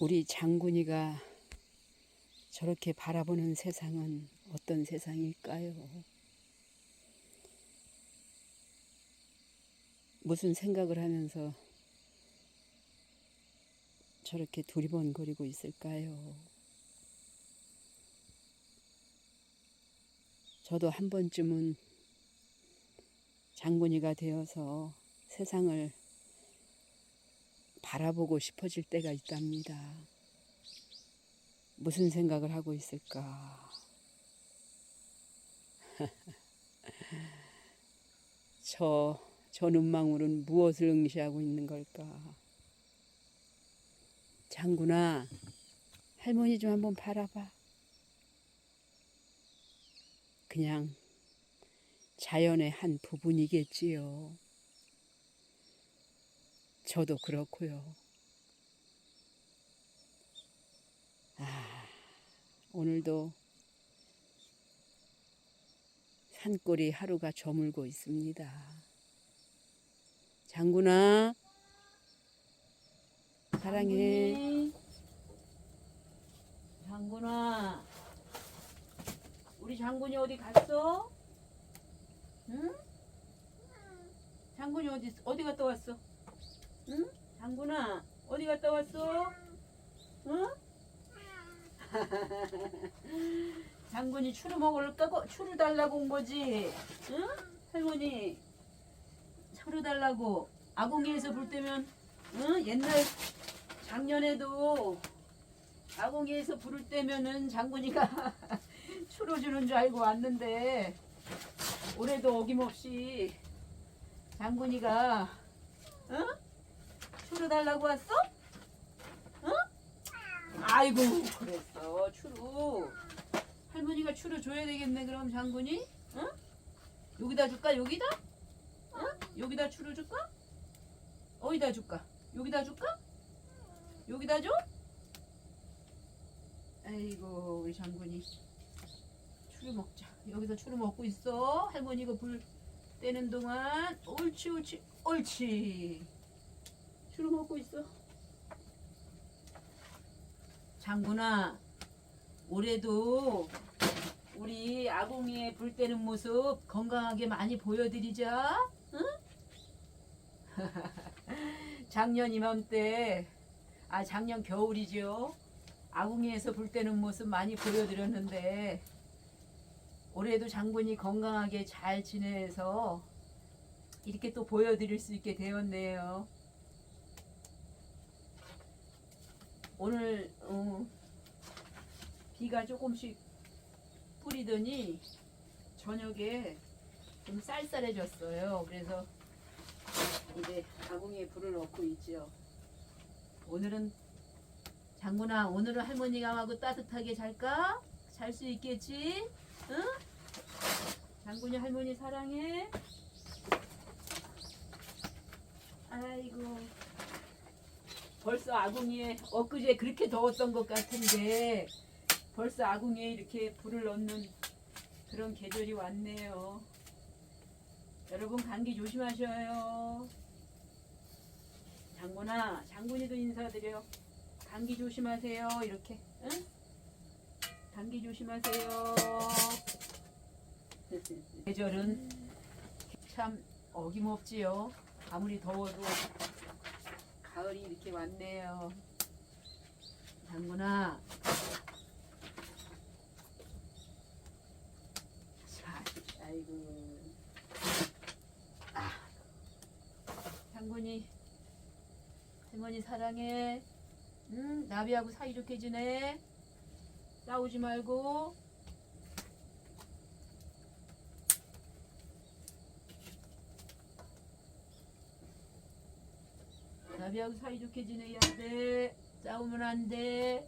우리 장군이가 저렇게 바라보는 세상은 어떤 세상일까요? 무슨 생각을 하면서 저렇게 두리번거리고 있을까요? 저도 한 번쯤은 장군이가 되어서 세상을 바라보고 싶어질 때가 있답니다. 무슨 생각을 하고 있을까? 저, 저 눈망울은 무엇을 응시하고 있는 걸까? 장군아, 할머니 좀 한번 바라봐. 그냥 자연의 한 부분이겠지요. 저도 그렇고요. 아, 오늘도 산골이 하루가 저물고 있습니다. 장군아, 사랑해. 장군이. 장군아, 우리 장군이 어디 갔어? 응? 장군이 어디 어디 갔다 왔어? 응? 장군아, 어디 갔다 왔어? 응? 장군이 추루 먹을까? 추루 달라고 온 거지? 응? 할머니, 추루 달라고. 아궁이에서 불 때면, 응? 옛날 작년에도 아궁이에서 불을 때면은 장군이가 추로 주는 줄 알고 왔는데 올해도 어김없이 장군이가 응? 추루 달라고 왔어? 응? 아이고 그랬어 추루 할머니가 추루 줘야 되겠네 그럼 장군이 응? 여기다 줄까 여기다? 응? 여기다 추루 줄까? 어디다 줄까? 여기다 줄까? 여기다 줘? 아이고 우리 장군이 추루 먹자 여기서 추루 먹고 있어 할머니가 불 떼는 동안 옳지 옳지 옳지 추루 먹고 있어 장군아 올해도 우리 아궁이에 불 떼는 모습 건강하게 많이 보여드리자 응? 작년 이맘때 아 작년 겨울이죠. 아궁이에서 불 때는 모습 많이 보여드렸는데 올해도 장군이 건강하게 잘 지내서 이렇게 또 보여드릴 수 있게 되었네요. 오늘 어, 비가 조금씩 뿌리더니 저녁에 좀 쌀쌀해졌어요. 그래서 이제 아궁이에 불을 넣고 있죠. 오늘은 장군아 오늘은 할머니가 하고 따뜻하게 잘까? 잘 수 있겠지? 응? 장군이 할머니 사랑해. 아이고 벌써 아궁이에 엊그제 그렇게 더웠던 것 같은데 벌써 아궁이에 이렇게 불을 넣는 그런 계절이 왔네요. 여러분 감기 조심하셔요. 장군아, 장군이도 인사드려. 감기 조심하세요. 이렇게, 응? 감기 조심하세요. 계절은 참 어김없지요. 아무리 더워도 가을이 이렇게 왔네요. 장군아. 자, 아이고. 아. 장군이 할머니 사랑해. 응, 나비하고 사이좋게 지내. 싸우지 말고. 나비하고 사이좋게 지내야 돼. 싸우면 안 돼.